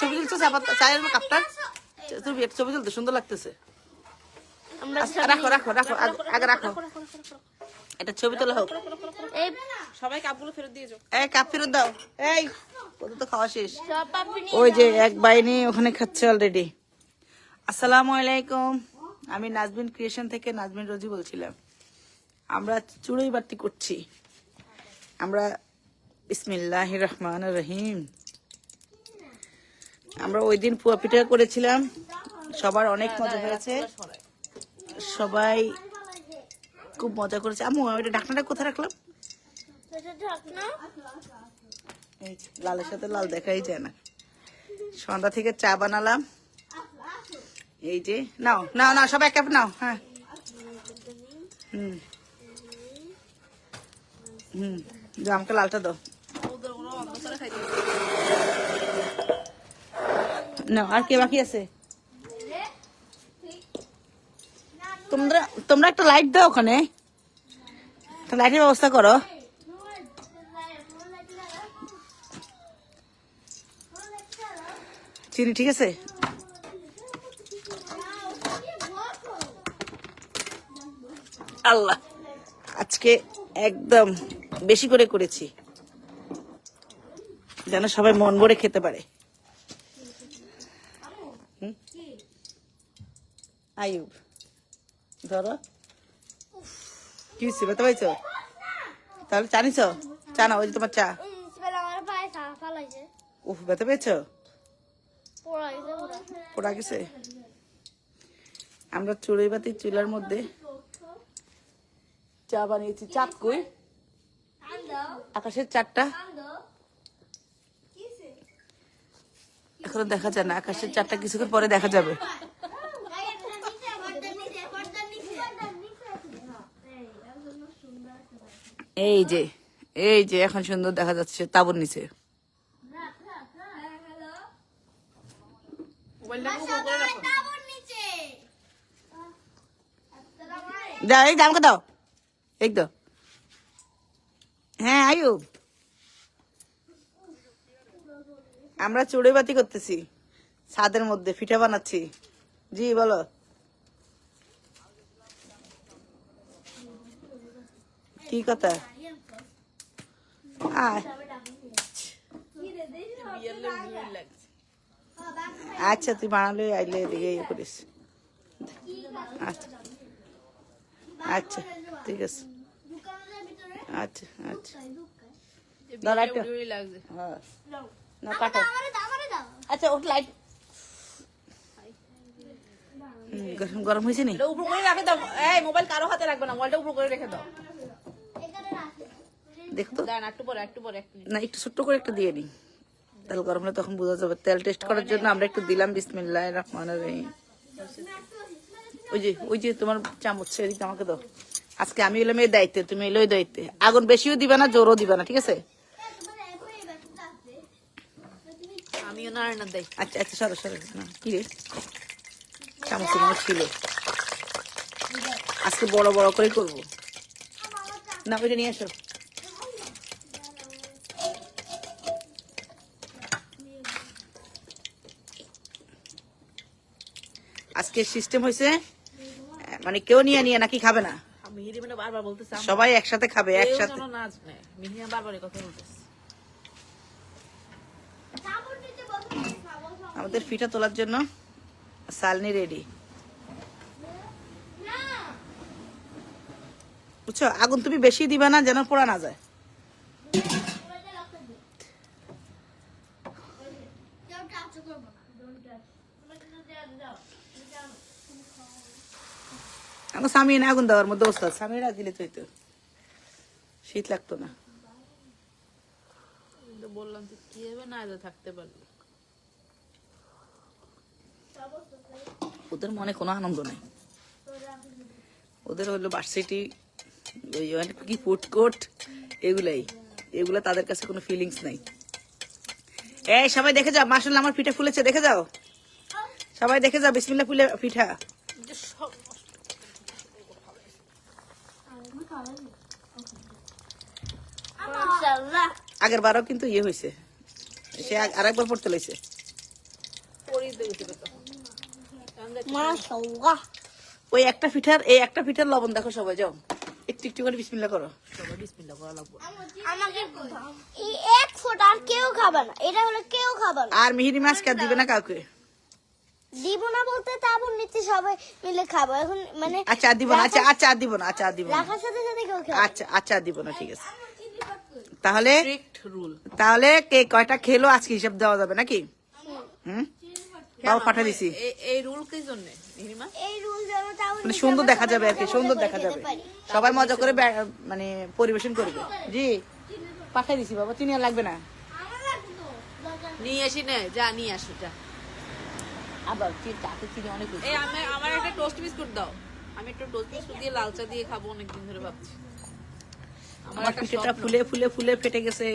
ছবি তুলছো চায়ের কাপটা। তুমি একটা ছবি তুলতে সুন্দর লাগতেছে। আচ্ছা, রাখো রাখো রাখো আগে- রাখো এটা ছবি তোলা হোক। এই সবাই কাপগুলো ফেরত দিয়ে যাও। এই কাপ ফেরত দাও। এই কত তো খাওয়া শেষ। ওই যে এক বাইনি ওখানে খাচ্ছে অলরেডি আসসালামু আলাইকুম। আমি নাজবিন ক্রিয়েশন থেকে নাজবিন রোজি বলছিলাম। আমরা চুড়ই বাতি করছি। আমরা বিসমিল্লাহ রহমান রহিম। আমরা ওই দিন পুয়া পিঠা করেছিলাম। সবার অনেক মজা হয়েছে। সবাই খুব মজা করেছে। আমি ওইটা ঢাকনাটা কোথায় রাখলাম? লালের সাথে লাল দেখাই যায় না। সন্ধ্যা থেকে চা বানালাম। এই যে, নাও নাও নাও, সবাই এক নাও হ্যাঁ। হুম। হুম আমাকে লালটা দাও। নাও আর কে বাকি আছে? তোমরা তোমরা একটা লাইট দাও ওখানে। লাইটের ব্যবস্থা করো। চিনি, ঠিক আছে? আল্লাহ, আজকে একদম বেশি করে করেছি। যেন সবাই মন ভরে খেতে পারে হুম? আয়ুব ধরো। কি ব্যথা পাইছো? তাহলে জানিস চা না ওই যে তোমার চা। চা উফ, ব্যথা পেয়েছ? পোড়া গেছে। আমরা চড়ুই বাতি চুলার মধ্যে চা বানিয়েছি। চাপ কই? আকাশের চারটা এখনও দেখা যায় না, আকাশের চারটা কিছুক্ষণ পরে দেখা যাবে। এই যে এই যে এখন সুন্দর দেখা যাচ্ছে, তাবুর নিচে। এই দাও। এই দাও হ্যাঁ আমরা চুড়ে বাতি করতেছি, ছাদের মধ্যে, পিঠা বানাচ্ছি। জি, বলো। কি কথা? আচ্ছা তুই বানালে আইলে এদিকে ইয়ে করিস। আচ্ছা। আচ্ছা ঠিক আছে। আচ্ছা আচ্ছা। হ্যাঁ। না, কাটো। আচ্ছা ওর লাইট। গরম গরম হয়েছে নি? উপর করে রাখে দাও। এই, মোবাইল কারও হাতে রাখবে না, মোবাইলটা উপর করে রেখে দাও। একটু পরে না একটু ছোট্ট করে একটু দিয়ে নি। তেল গরম হলে তখন বোঝা যাবে। তেল টেস্ট করার জন্য আমরা একটু দিলাম বিসমিল্লাহ রহমান রহিম। ওই যে ওই যে তোমার চামচ এদিকে আমাকে দাও। আজকে আমি এলাম এই দায়িত্বে তুমি এলো ওই দায়িত্বে। আগুন বেশিও দিবে না জোরও দিবে না ঠিক আছে? আমিও না রান্না আচ্ছা আচ্ছা সরো সরো। না কি রে? চামচ মনে ছিল। আজকে বড় বড় করে করব। না ওইটা নিয়ে আসো। আজকে সিস্টেম হয়েছে মানে কেউ নিয়ে নিয়ে নাকি খাবে না। মানে সবাই একসাথে খাবে একসাথে। আমাদের ফিটা তোলার জন্য সালনি রেডি বুঝছ? আগুন তুমি বেশি দিবা না যেন পোড়া না যায়। এখন সামিন আগুন দেওয়ার মধ্যে ওস্তাদ সামিরা দিলে তুই তো। শীত লাগতো না। বললাম তো কি হবে না থাকতে পারবি। ওদের মনে কোনো আনন্দ নেই। ওদের হলো ভার্সিটি ওই মানে কি ফুড কোর্ট এগুলাই। এগুলা তাদের কাছে কোনো ফিলিংস নাই। এই সবাই দেখে যাও মাসাল্লাহ আমার পিঠে ফুলেছে দেখে যাও। সবাই দেখে যাও বিসমিল্লা ফুলে পিঠা। আগের বারও কিন্তু ইয়ে হয়েছে। সে আ- আরেকবার পড়তে লইছে। মাশাআল্লাহ। ওই একটা পিঠার এই একটা পিঠার লবণ দেখো সবাই যাও। একটু একটু করে বিসমিল্লা করো। সবাই বিসমিল্লাহ করা লাগবে। আমাকে এক ফোঁটা আর কেউ খাবে না। এটা হলো কেউ খাবে না। আর মিহিরি মাছ কে দিবে না কাউকে। দিব না বলতে তারপর নিচে সবাই মিলে খাব। এখন মানে আচ্ছা আর দিব না আচ্ছা আচ্ছা আর দিব না আচ্ছা আর দিব না। রাখার সাথে সাথে কেউ খাবে আচ্ছা আচ্ছা আর দিব না ঠিক আছে। তাহলে তাহলে কে কয়টা খেলো আজকে হিসাব দেওয়া যাবে নাকি? হুম? বাবা পাঠা দিছি। এই রুল কি জন্য এই রুল যেন তাও মানে সুন্দর দেখা যাবে আর কি সুন্দর দেখা যাবে। সবাই মজা করে মানে পরিবেশন করবে। জি। পাঠাই দিছি বাবা চিনি আর লাগবে না? নিয়ে আসি না যা নিয়ে আসো যা। আবার চাতে চিনি অনেক এই আমি আমার একটা টোস্ট বিস্কুট দাও। আমি একটু টোস্ট বিস্কুট দিয়ে লাল চা দিয়ে খাব অনেকদিন ধরে ভাবছি। আমার আমার পিঠেটা ফুলে ফুলে ফুলে ফেটে গেছে।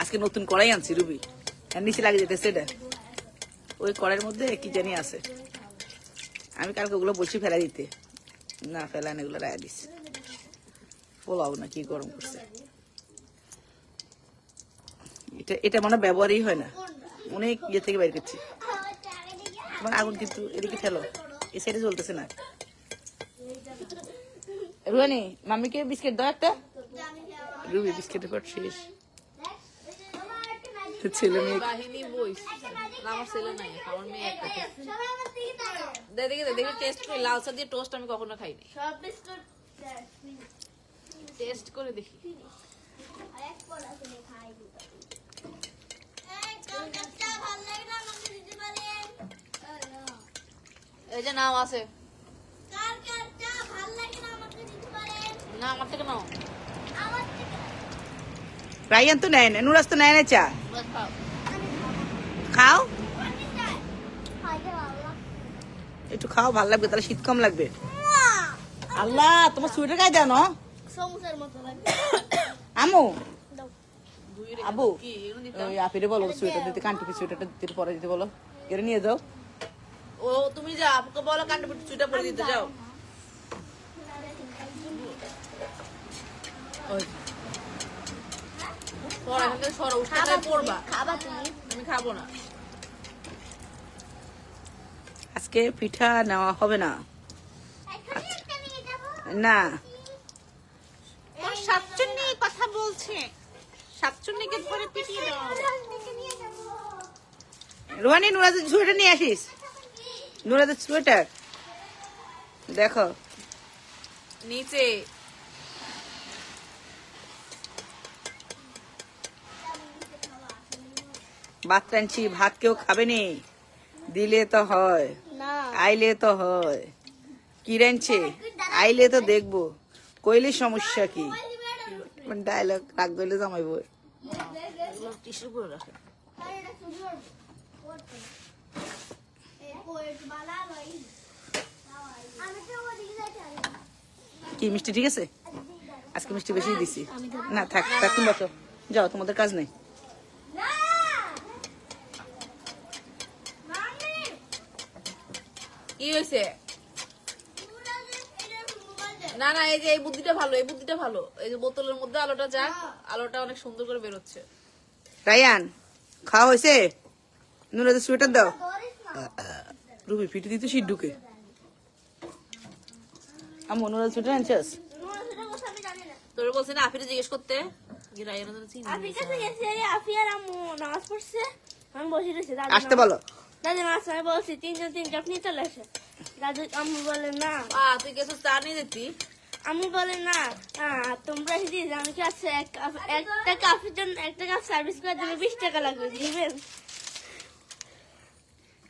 আজকে নতুন কড়াই আনছি রুবি। আর নিচে লাগে যেতেছে এটা ওই কড়াইয়ের মধ্যে কি জানি আছে। আমি কালকে ওগুলো বলছি ফেলা দিতে। না ফেলা না এগুলো রায়া দিস পোলাও না কি গরম করছে। এটা এটা মনে ব্যবহারই হয় না। অনেক ইয়ে থেকে বাইর করছি। তোমার আগুন কিন্তু এদিকে ঠেলো। এই সাইডে জ্বলতেছে না। রুহানি মাম্মিকে বিস্কিট দাও একটা। রুবি বিস্কিটের পর শেষ। ছেলে মেয়ে। বাহিনী বইস। আমার ছেলে নাই আমার মেয়ে একটা দেখি দে টেস্ট করি। লাল চা দিয়ে টোস্ট আমি কখনো খাইনি। টেস্ট করে দেখি। ভালো লাগে না আমাকে দিতে এই যে নাম আছে। কালকাটা ভালো লাগে না আমাকে দিতে পারেন না আমার থেকে নাও। আমার থেকে রায়ান তো নেয় না নুরাজ তো নেয় না চা। খাও। খাও? একটু খাও ভালো লাগবে তাহলে শীত কম লাগবে। আল্লাহ তোমার সোয়েটার গায়ে জানো আমু। দাও। দুই রে আবু। ওই আপিরে বলো সোয়েটার দিতে কান্টি সোয়েটারটা দিতে পরে দিতে বলো। কেড়ে নিয়ে যাও। ও তুমি যা আপুকে বলো কান্ড চুইটা পরে দিতে যাও। আমি খাব না। আজকে পিঠা নেওয়া হবে না। না। সাতচন্নি কথা বলছে। সাতচন্নিকে পিটিয়ে রোহানি নুরাজের সোয়েটার নিয়ে আসিস। নুরাজের সোয়েটার? দেখো। নিচে। ভাত টানছি ভাত কেউ খাবে নি? দিলে তো হয়। আইলে তো হয়। কি রানছে আইলে তো দেখব। কইলে সমস্যা কি? ডায়লগ রাগ দইলে জামাইবো টিস্যু করে রাখে। কি মিষ্টি ঠিক আছে? আজকে মিষ্টি বেশি দিছি। না থাক থাক তুমি বসো। যাও তোমাদের কাজ নেই। কি হয়েছে? না না এই যে এই বুদ্ধিটা ভালো এই বুদ্ধিটা ভালো। এই যে বোতলের মধ্যে আলোটা যাক আলোটা অনেক সুন্দর করে বেরোচ্ছে। রায়ান খাওয়া হয়েছে? নুরাজের সোয়েটার দাও। রুবি পিটি দিতে শীত ঢুকে আমি নুরাজ সোয়েটার আনছিস? তোর বলছে না আফিরে জিজ্ঞেস করতে। গেছি আমি আসতে বলো। দাদু নামাজ আমি বলছি তিনজন তিন কাপ নিয়ে চলে আসে। দাদু আম্মু বলে না। তুই গেছিস চা নিয়ে দিতি আম্মু বলে না। আহ, তোমরা দিয়ে আমি কি আছে একটা কাপের জন্য একটা কাপ সার্ভিস করার জন্য বিশ টাকা লাগবে দিবেন?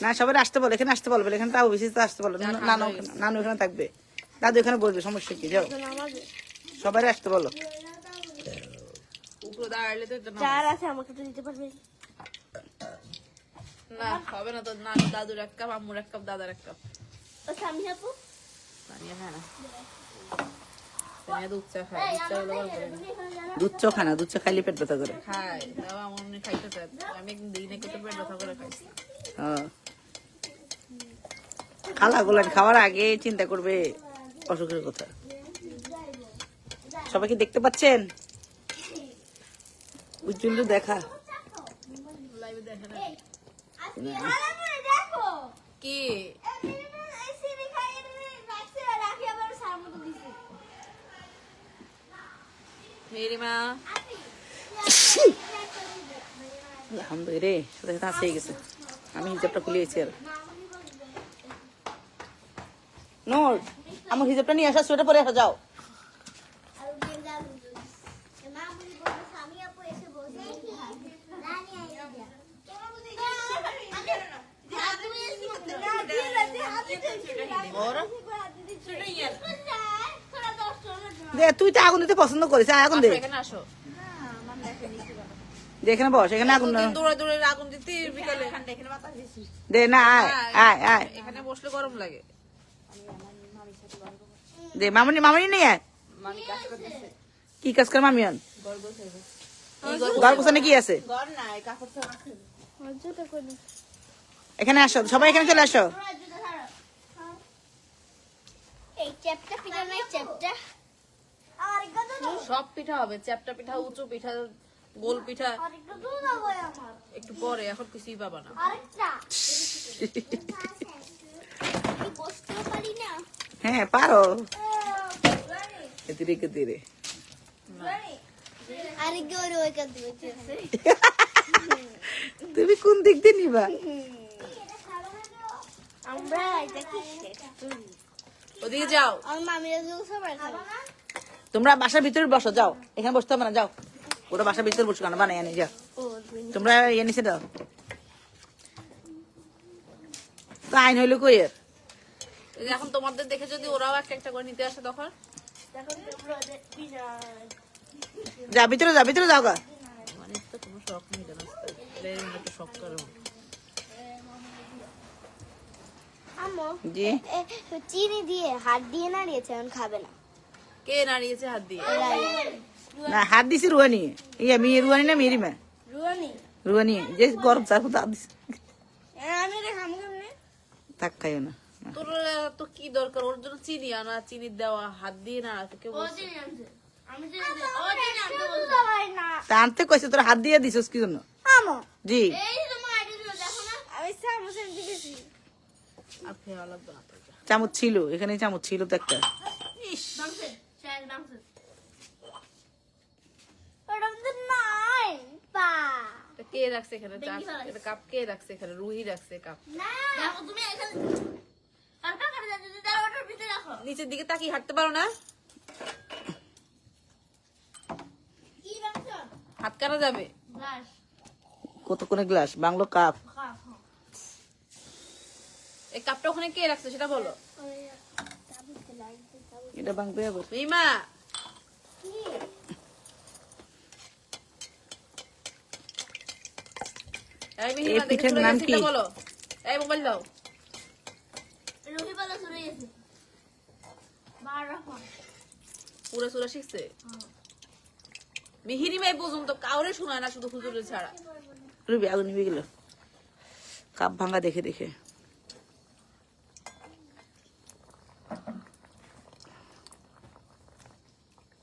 না সবাই আসতে বলো এখানে আসতে বলবে এখানে তাও বেশি তো আসতে বলো নানু ওখানে- নানু এখানে থাকবে। দাদু এখানে বসবে সমস্যা কি যাও। সবাই আসতে বলো। উপরে দাঁড়ালে তো এটা না যার আছে আমাকে তো দিতে পারবে। না হবে না তো না দাদুর এক কাপ আম্মুর এক কাপ দাদার এক কাপ। ও স্বামী আপু? তানিয়া না না। তানিয়া দুধ চা খায় দুধ চা হলো না। দুধ চো খানা দুধ চো খাইলে পেট ব্যথা করে। আমি একদিন দিই না কেটে পেট ব্যথা করে খাইছি। হ্যাঁ। খালা গুলান খাওয়ার আগে চিন্তা করবে অসুখের কথা। সবাইকে দেখতে পাচ্ছেন? উজ্জ্বল দেখা। কি? মেরিমা আলহামদুলিল্লাহ রে সাথে সাথে হাসিয়ে গেছে। আমি হিজাবটা খুলিয়েছি আর। নোর আমার হিজাবটা নিয়ে আসা সোয়েটার পরে আসা যাও। দে তুই তো আগুন দিতে পছন্দ করিস আগুন দে। এখানে বস এখানে আগুন দৌড়ে দৌড়ে আগুন দিতে বিকালে। দে না আয় আয় আয়। এখানে বসলে গরম লাগে। দে মামনি মামনি আয় কি কাজ করে মামিয়ান? ঘর গোছানে কি আছে? এখানে আসো সবাই এখানে চলে আসো। এই চ্যাপটা পিঠা নাই চ্যাপটা। আর কত সব পিঠা হবে চ্যাপটা পিঠা উঁচু পিঠা গোল পিঠা। একটু পরে এখন কিছুই পাবা না আরেকটা আমি বসতেও পারি না হ্যাঁ পারো। কেতিরে কেতিরে তুমি কোন দিক দিয়ে নিবা? আমরা? ওদিকে যাও। তোমরা বাসার ভিতরে বসো যাও। এখানে বসতে হবে না যাও। ওরা বাসার ভিতরে বসো কেন বানাই আনি যাও। তোমরা ইয়ে নিচে দাও। তো আইন হইল কই এর? এখন তোমাদের দেখে যদি ওরাও একটা একটা করে নিতে আসে তখন? যা ভিতরে যাও ভিতরে যাও গা। মানে তো কোনো শখ নেই জানো শখ করে আম্মু জি। এ, চিনি দিয়ে হাত দিয়ে নাড়িয়েছে এখন খাবে না। কে নাড়িয়েছে হাত দিয়ে? না হাত দিছি রুয়ানি ইয়া মি রুয়ানি না মেরি মা? রুয়ানি রুয়ানি যে গরম চার হাত দিছি। আমি এটা খাব কেমনে থাক খাইও না। তোর তো কি দরকার? ওর জন্য চিনি আনা চিনি দেওয়া হাত দিয়ে না তো কেউ বলছে? আমি না। তা আনতে কইছে তোর হাত দিয়ে দিছস কি জন্য? জি। চামচ ছিল এখানে চামচ ছিল তো একটা। কে রাখছে এখানে? কাপ কে রাখছে এখানে? রুহি রাখছে কাপ। তুমি এখানে আর কা করে যাচ্ছে তার ওটার ভিতরে রাখো নিচের দিকে তাকিয়ে হাঁটতে পারো না? হাত কাটা যাবে? কত কোনে গ্লাস? Bungalow cup. কাপ এই কাপটা ওখানে কে রাখছে সেটা বলো। এটা বাংবে আবার মিমা। এই পিঠের নাম কি? বলো। এই মোবাইল দাও। রুহি বলা শুনে গেছে। পুরো সুরা শিখছে? মিহিরি মাই পর্যন্ত কাউরে শোনায় না শুধু হুজুরের ছাড়া। রুবি আগুন নিবে গেল। কাপ ভাঙা দেখে দেখে।